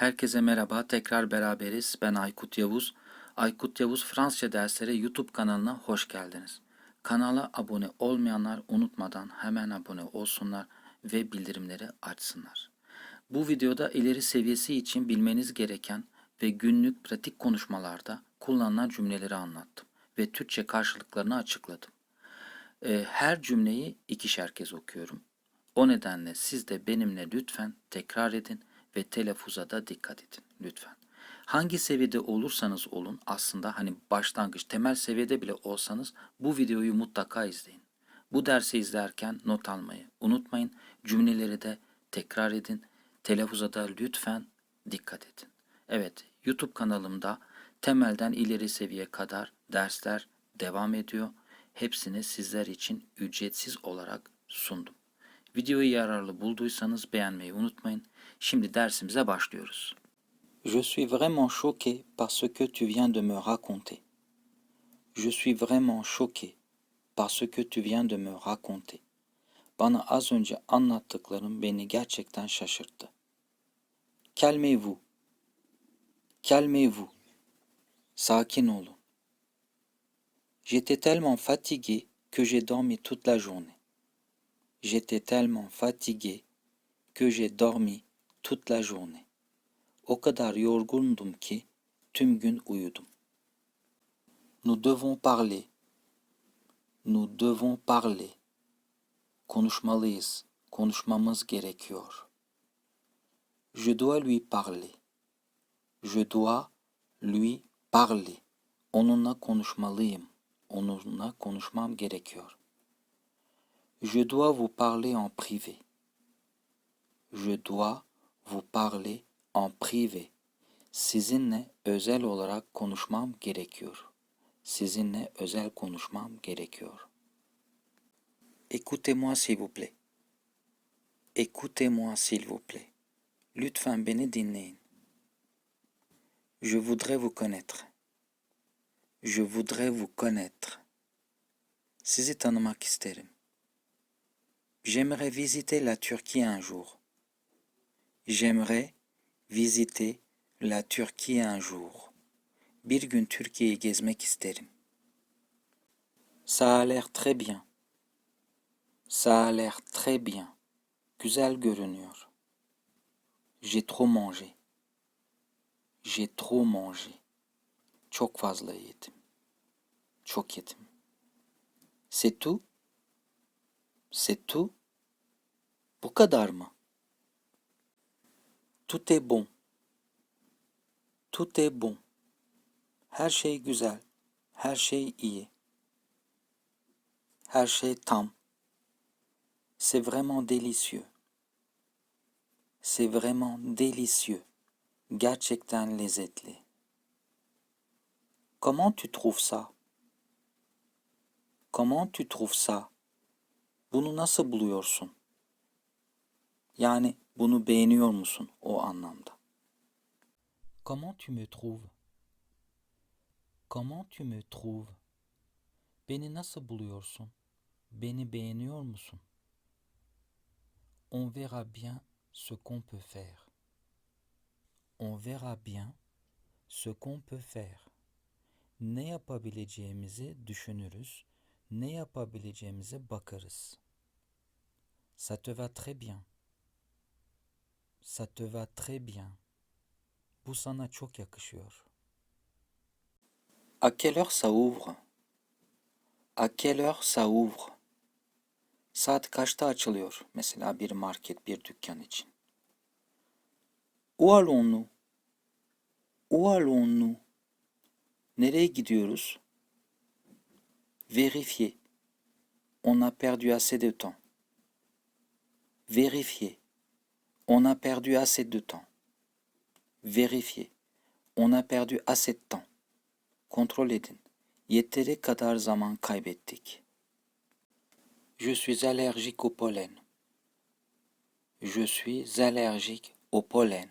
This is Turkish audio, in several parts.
Herkese merhaba. Tekrar beraberiz. Ben Aykut Yavuz. Aykut Yavuz Fransızca dersleri YouTube kanalına hoş geldiniz. Kanala abone olmayanlar unutmadan hemen abone olsunlar ve bildirimleri açsınlar. Bu videoda ileri seviyesi için bilmeniz gereken ve günlük pratik konuşmalarda kullanılan cümleleri anlattım ve Türkçe karşılıklarını açıkladım. Ee, Her cümleyi ikişer kez okuyorum. O nedenle siz de benimle lütfen tekrar edin ve telaffuza da dikkat edin lütfen. Hangi seviyede olursanız olun aslında hani başlangıç temel seviyede bile olsanız bu videoyu mutlaka izleyin. Bu dersi izlerken not almayı unutmayın. Cümleleri de tekrar edin. Telaffuza da lütfen dikkat edin. Evet YouTube kanalımda temelden ileri seviye kadar dersler devam ediyor. Hepsini sizler için ücretsiz olarak sundum. Videoyu yararlı bulduysanız beğenmeyi unutmayın. Je suis vraiment choqué par ce que tu viens de me raconter. Je suis vraiment choqué par ce que tu viens de me raconter. Bana az önce anlattıkların beni gerçekten şaşırttı. Calmez-vous. Calmez-vous. Sakin olun. J'étais tellement fatigué que j'ai dormi toute la journée. J'étais tellement fatigué que j'ai dormi toute la journée. O kadar yorgundum ki tüm gün uyudum. Nous devons parler. Nous devons parler. Konuşmalıyız. Konuşmamız gerekiyor. Je dois lui parler. Je dois lui parler. Onunla konuşmalıyım. Onunla konuşmam gerekiyor. Je dois vous parler en privé. Je dois vous parler en privé. Sizinle özel olarak konuşmam gerekiyor. Sizinle özel konuşmam gerekiyor. Écoutez-moi s'il vous plaît. Écoutez-moi s'il vous plaît. Lütfen beni dinleyin. Je voudrais vous connaître. Je voudrais vous connaître. Sizi tanımak isterim. J'aimerais visiter la Turquie un jour. J'aimerais visiter la Turquie un jour. Bir gün Türkiye'yi gezmek isterim. Ça a l'air très bien. Ça a l'air très bien. Güzel görünüyor. J'ai trop mangé. J'ai trop mangé. Çok fazla yedim. Çok. C'est tout? C'est tout? Bu kadar? Tout est bon. Tout est bon. Her şey güzel. Her şey iyi. Her şey tam. C'est vraiment délicieux. C'est vraiment délicieux. Gerçekten lezzetli. Comment tu trouves ça? Comment tu trouves ça? Bunu nasıl buluyorsun? Yani bunu beğeniyor musun o anlamda? Comment tu me trouves? Comment tu me trouves? Beni nasıl buluyorsun? Beni beğeniyor musun? On verra bien ce qu'on peut faire. On verra bien ce qu'on peut faire. Ne yapabileceğimizi düşünürüz. Ne yapabileceğimize bakarız. Ça te va très bien. Ça te va très bien. Bu sana çok yakışıyor. À quelle heure ça ouvre? À quelle heure ça ouvre? Saat kaçta açılıyor? Mesela bir market, bir dükkan için. Où allons-nous? Où allons-nous? Nereye gidiyoruz? Vérifier. On a perdu assez de temps. Vérifier. On a perdu assez de temps. Vérifier. On a perdu assez de temps. Kontrol edin. Je suis allergique au pollen. Je suis allergique au pollen.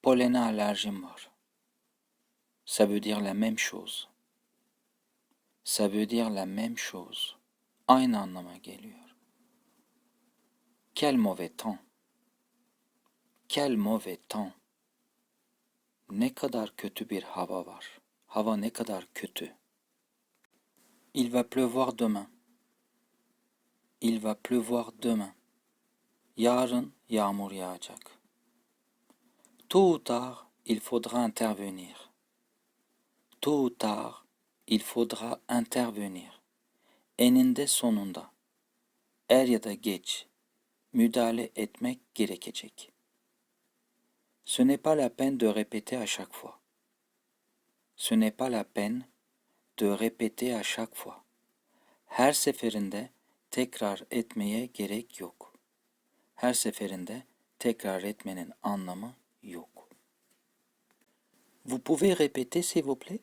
Pollene alerjim var. Ça veut dire la même chose. Ça veut dire la même chose. Quel mauvais temps. Quel mauvais temps. Ne kadar kötü bir hava var. Hava ne kadar kötü. Il va pleuvoir demain. Il va pleuvoir demain. Yarın yağmur yağacak. Tôt ou tard, il faudra intervenir. Tôt ou tard, il faudra intervenir. Eninde sonunda, er ya da geç, müdahale etmek gerekecek. Ce n'est pas la peine de répéter à chaque fois. Ce n'est pas la peine de répéter à chaque fois. Her seferinde tekrar etmeye gerek yok. Her seferinde tekrar etmenin anlamı yok. Vous pouvez répéter s'il vous plaît?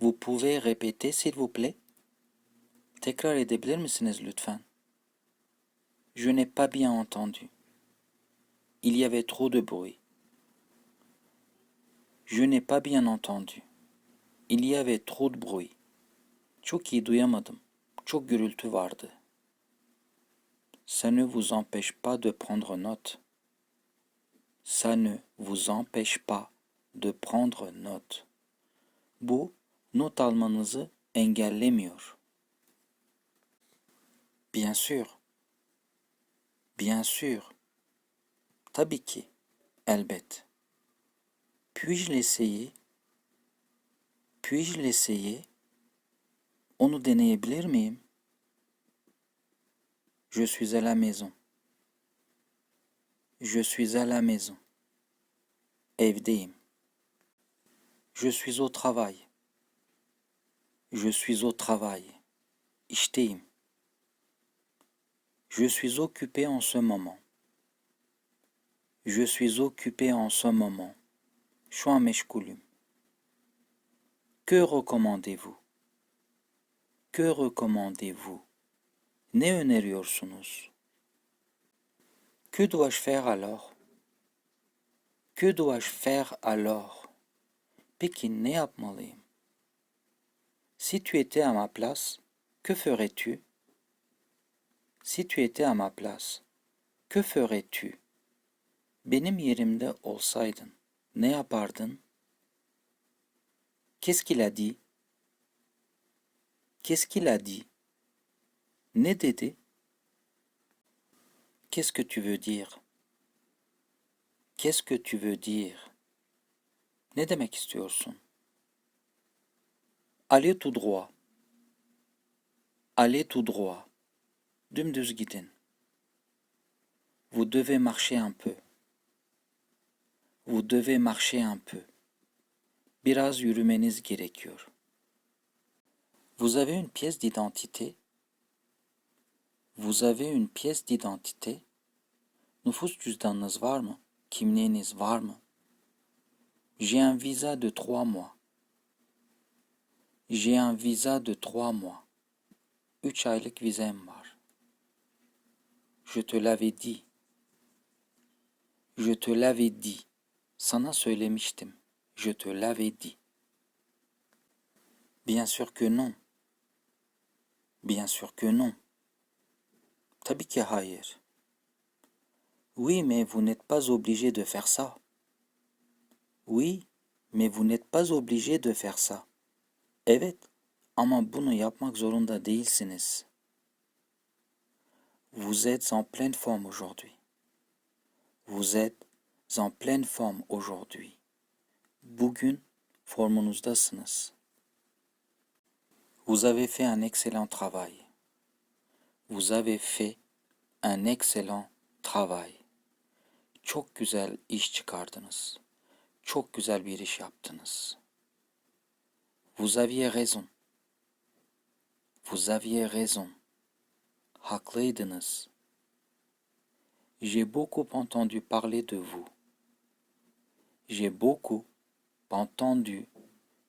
Vous pouvez répéter s'il vous plaît? Tekrar edebilir misiniz lütfen? Je n'ai pas bien entendu. Il y avait trop de bruit. Je n'ai pas bien entendu. Il y avait trop de bruit. Çok iyi duyamadım. Çok gürültü. Ça ne vous empêche pas de prendre note. Ça ne vous empêche pas de prendre note. Bu not almanızı. Bien sûr. Bien sûr. Tabii ki. Elbet. Puis-je l'essayer? Puis-je l'essayer? Onu deneyebilir miyim? Je suis à la maison. Je suis à la maison. Evdeyim. Je suis au travail. Je suis au travail. İşteyim. Je suis occupé en ce moment. Je suis occupé en ce moment. Que recommandez-vous? Que recommandez-vous? Ne? Que dois-je faire alors? Que dois-je faire alors? Peki ne? Si tu étais à ma place, que ferais-tu? Si tu étais à ma place, que ferais-tu? Benim yerimde olsaydın ne yapardın? Qu'est-ce qu'il a dit? Qu'est-ce qu'il a dit? Ne dedi? Qu'est-ce que tu veux dire? Qu'est-ce que tu veux dire? Ne demek istiyorsun? Allez tout droit. Allez tout droit. Dümdüz gidin. Vous devez marcher un peu. Vous devez marcher un peu. Biraz. Vous avez une pièce d'identité? Vous avez une pièce d'identité? Nüfus cüzdanınız var mı? Kimliğiniz var mı? J'ai un visa de trois mois. J'ai un visa de trois mois. Üç aylık. Je te l'avais dit. Je te l'avais dit. Sana söylemiştim. Je te l'avais dit. Bien sûr que non. Bien sûr que non. Tabii ki hayır. Oui, mais vous n'êtes pas obligé de faire ça. Oui, mais vous n'êtes pas obligé de faire ça. Evet, ama bunu yapmak zorunda değilsiniz. Vous êtes en pleine forme aujourd'hui. Vous êtes en pleine forme aujourd'hui. Bugün formunuzdasınız. Vous avez fait un excellent travail. Vous avez fait un excellent travail. Çok güzel iş çıkardınız. Çok güzel bir. Vous aviez raison. Vous aviez raison. Haklıydınız. J'ai beaucoup entendu parler de vous. J'ai beaucoup entendu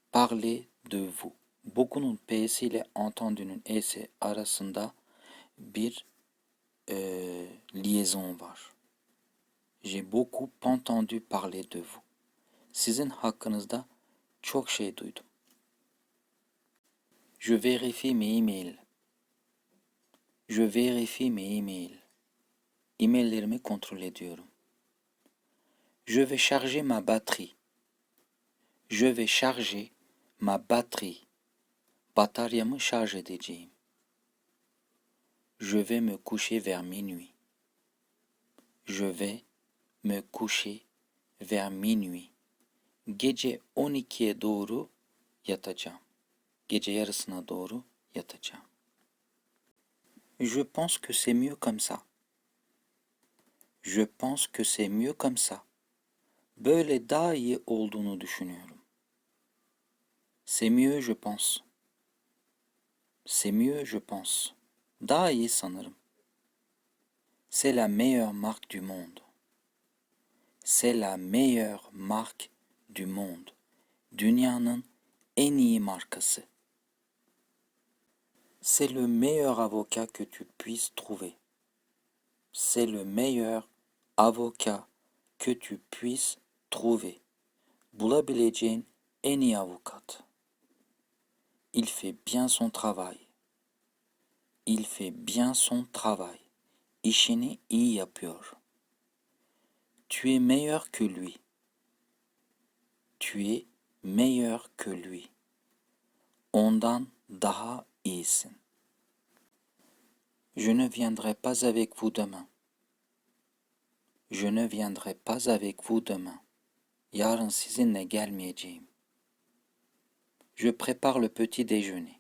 parler de vous. Beaucoup P'si ile entendu'nun E'si arasında bir e, liaison var. J'ai beaucoup entendu parler de vous. Sizin hakkınızda çok şey duydum. Je vérifie mes emails. Je vérifie mes emails. E-maillerimi kontrol ediyorum. Je vais charger ma batterie. Je vais charger ma batterie. Bataryamı şarj edeceğim. Je vais me coucher vers minuit. Je vais me coucher vers minuit. Gece 12'ye doğru yatacağım. Gece yarısına doğru yatacağım. Je pense que c'est mieux comme ça. Je pense que c'est mieux comme ça. C'est mieux je pense. C'est mieux je pense. Daha sanırım. C'est la meilleure marque du monde. C'est la meilleure marque du monde. Dünyanın en markası. C'est le meilleur avocat que tu puisses trouver. C'est le meilleur avocat que tu puisses trouver. Bulabileceğin en iyi avukat. Il fait bien son travail. Il fait bien son travail. İşini iyi yapıyor. Tu es meilleur que lui. Tu es meilleur que lui. Ondan daha iyisin. Je ne viendrai pas avec vous demain. Je ne viendrai pas avec vous demain. Yarın sizinle gelmeyeceğim. Je prépare le petit déjeuner.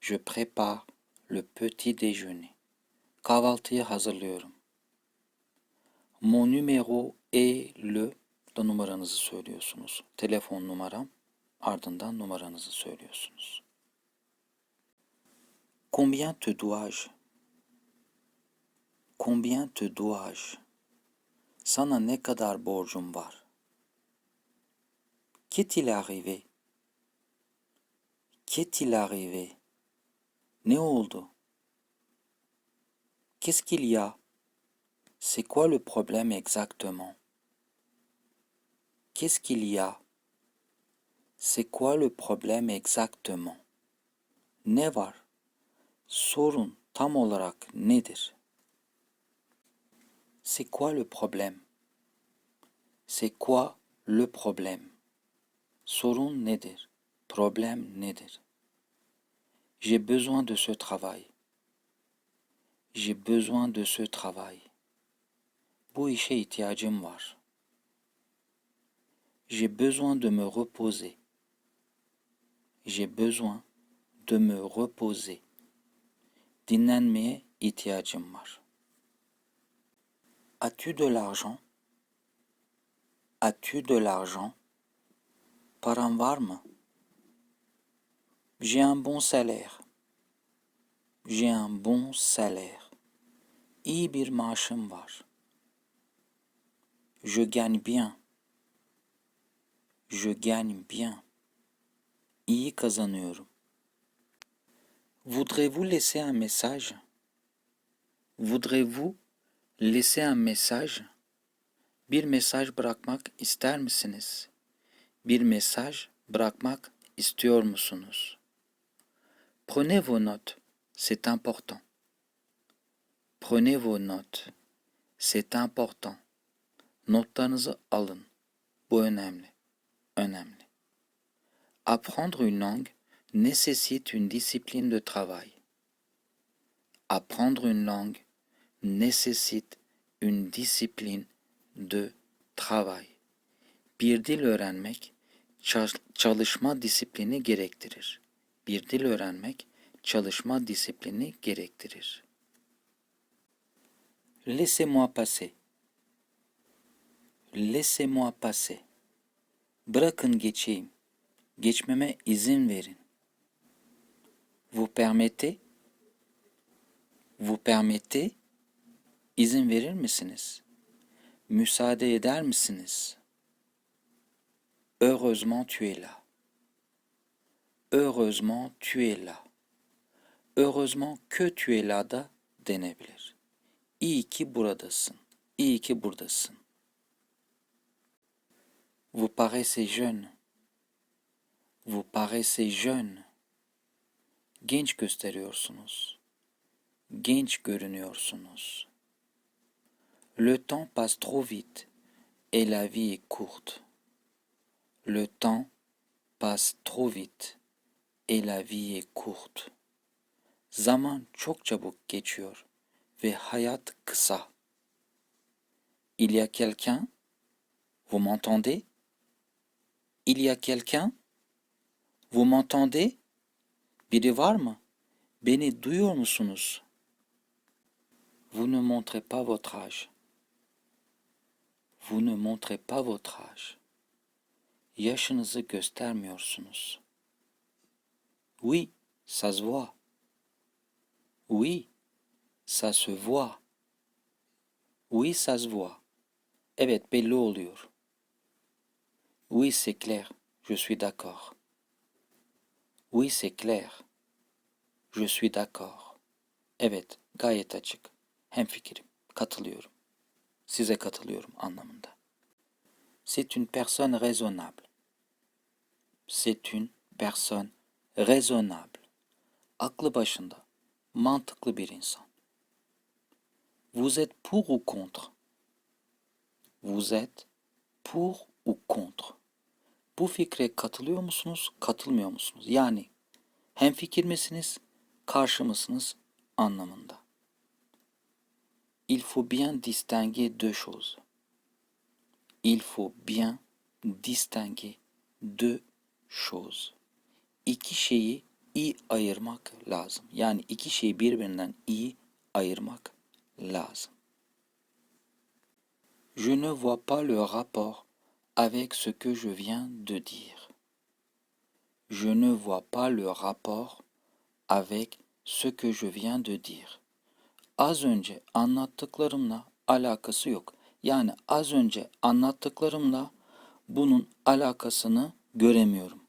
Je prépare le petit déjeuner. Kahvaltıyı hazırlıyorum. Mon numéro est le da numaranızı söylüyorsunuz. Telefon numaram ardından numaranızı söylüyorsunuz. Combien te dois-je? Combien te dois-je? Sana ne kadar borcum var? Qu'est-il arrivé? Qu'est-il arrivé? Ne oldu? Qu'est-ce qu'il y a? C'est quoi le problème exactement? Qu'est-ce qu'il y a? C'est quoi le problème exactement? Ne var? Sorun tam olarak nedir? C'est quoi le problème? C'est quoi le problème? Sorun nedir? Problem nedir? J'ai besoin de ce travail. J'ai besoin de ce travail. Bu işe ihtiyacım var. J'ai besoin de me reposer. J'ai besoin de me reposer. Dinlenmeye ihtiyacım var. As-tu de l'argent? As-tu de l'argent? Paran var mı? J'ai un bon salaire. J'ai un bon salaire. İyi. Je gagne bien. Je gagne bien. İyi kazanıyorum. Voudrez-vous laisser un message? Voudrez-vous laisser un message? Bir mesaj bırakmak ister misiniz? Bir mesaj bırakmak istiyor musunuz? Prenez vos notes, c'est important. Prenez vos notes, c'est important. Notlarınızı alın. Bu önemli. Önemli. Apprendre une langue nécessite une discipline de travail. Apprendre une langue nécessite une discipline de travail. Bir dil öğrenmek çal- çalışma disiplini gerektirir. Bir dil öğrenmek çalışma disiplini gerektirir. Laissez-moi passer. Laissez-moi passer. Bırakın geçeyim. Geçmeme izin verin. Vous permettez? Vous permettez? İzin verir misiniz? Müsaade eder misiniz? Heureusement tu es là. Heureusement tu es là. Heureusement que tu es là da denebilir. İyi ki buradasın. İyi ki buradasın. Vous paraissez jeune. Vous paraissez jeune. Genç gösteriyorsunuz. Genç görünüyorsunuz. Le temps passe trop vite et la vie est courte. Le temps passe trop vite et la vie est courte. Zaman çok çabuk geçiyor ve hayat kısa. Il y a quelqu'un? Vous m'entendez? Il y a quelqu'un? Vous m'entendez? Biri var mı? Beni? Vous ne montrez pas votre âge. Vous ne montrez pas votre âge. Yaşınızı göstermiyorsunuz. Oui, ça se voit. Oui, ça se voit. Oui, ça se voit. Evet, belli oluyor. Oui, c'est clair. Je suis d'accord. Oui, c'est clair. Je suis d'accord. Evet, gayet açık. Hemfikirim, katılıyorum. Size katılıyorum anlamında. C'est une personne raisonnable. C'est une personne raisonnable. Aklı başında, mantıklı bir insan. Vous êtes pour ou contre? Vous êtes pour ou contre? Bu fikre katılıyor musunuz, katılmıyor musunuz? Yani hemfikir misiniz, karşı mısınız anlamında. Il faut bien distinguer deux choses. Il faut bien distinguer deux choses. İki şeyi iyi ayırmak lazım. Yani iki şeyi birbirinden. Je ne vois pas le rapport avec ce que je viens de dire. Je ne vois pas le rapport avec ce que je viens de dire. Az önce anlattıklarımla alakası yok. Yani az önce anlattıklarımla bunun alakasını göremiyorum.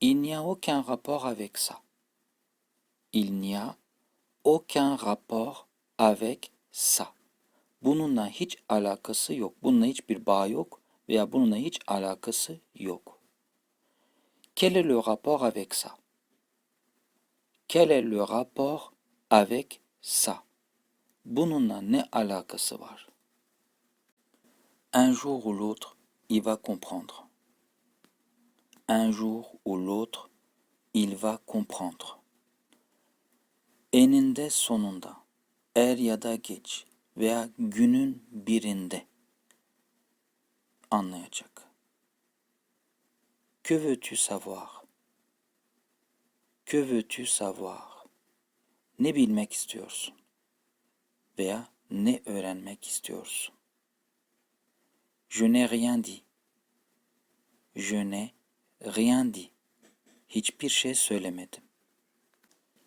Il n'y a aucun rapport avec ça. Il n'y a aucun rapport avec ça. Bununla hiç alakası yok. Bununla hiçbir bağ yok veya bununla hiç alakası yok. Quel est le rapport avec ça? Quel est le rapport avec ça? Bununla ne alakası var? Un jour ou l'autre, il va comprendre. Un jour ou l'autre, il va comprendre. Eninde sonunda, er ya da geç veya günün birinde anlayacak. Que veux-tu savoir? Que veux-tu savoir? Ne bilmek istiyorsun? Veya ne öğrenmek istiyorsun? Je n'ai rien dit. Je n'ai rien dit. Hiçbir şey söylemedim.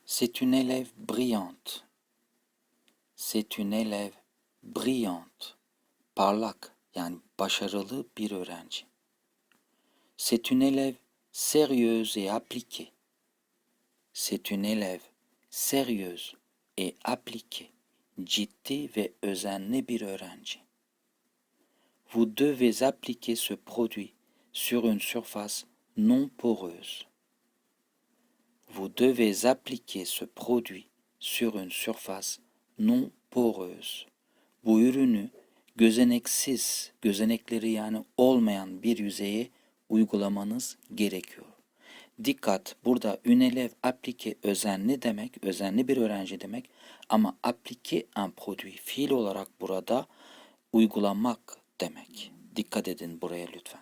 C'est une élève brillante. C'est une élève brillante. Parlak yani başarılı bir öğrenci. C'est une élève sérieuse et appliquée. C'est une élève sérieuse et appliquée. Ciddi ve özenli bir öğrenci. Vous devez appliquer ce produit sur une surface non poreuse. Vous devez appliquer ce produit sur une surface non poreuse. Bu ürünü gözeneksiz, gözenekleri yani olmayan bir yüzeye uygulamanız gerekiyor. Dikkat burada ünelev aplike özenli demek, özenli bir öğrenci demek ama aplike un produit fiil olarak burada uygulamak demek. Dikkat edin buraya lütfen.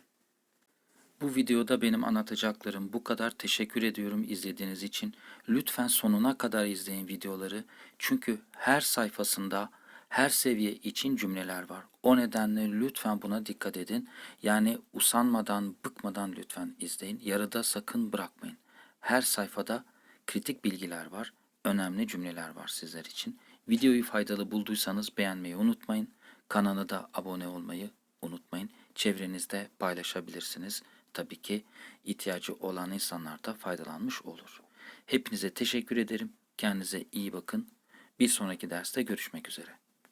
Bu videoda benim anlatacaklarım bu kadar. Teşekkür ediyorum izlediğiniz için. Lütfen sonuna kadar izleyin videoları. Çünkü her sayfasında her seviye için cümleler var. O nedenle lütfen buna dikkat edin. Yani usanmadan, bıkmadan lütfen izleyin. Yarıda sakın bırakmayın. Her sayfada kritik bilgiler var. Önemli cümleler var sizler için. Videoyu faydalı bulduysanız beğenmeyi unutmayın. Kanala da abone olmayı unutmayın. Çevrenizde paylaşabilirsiniz. Tabii ki ihtiyacı olan insanlar da faydalanmış olur. Hepinize teşekkür ederim. Kendinize iyi bakın. Bir sonraki derste görüşmek üzere.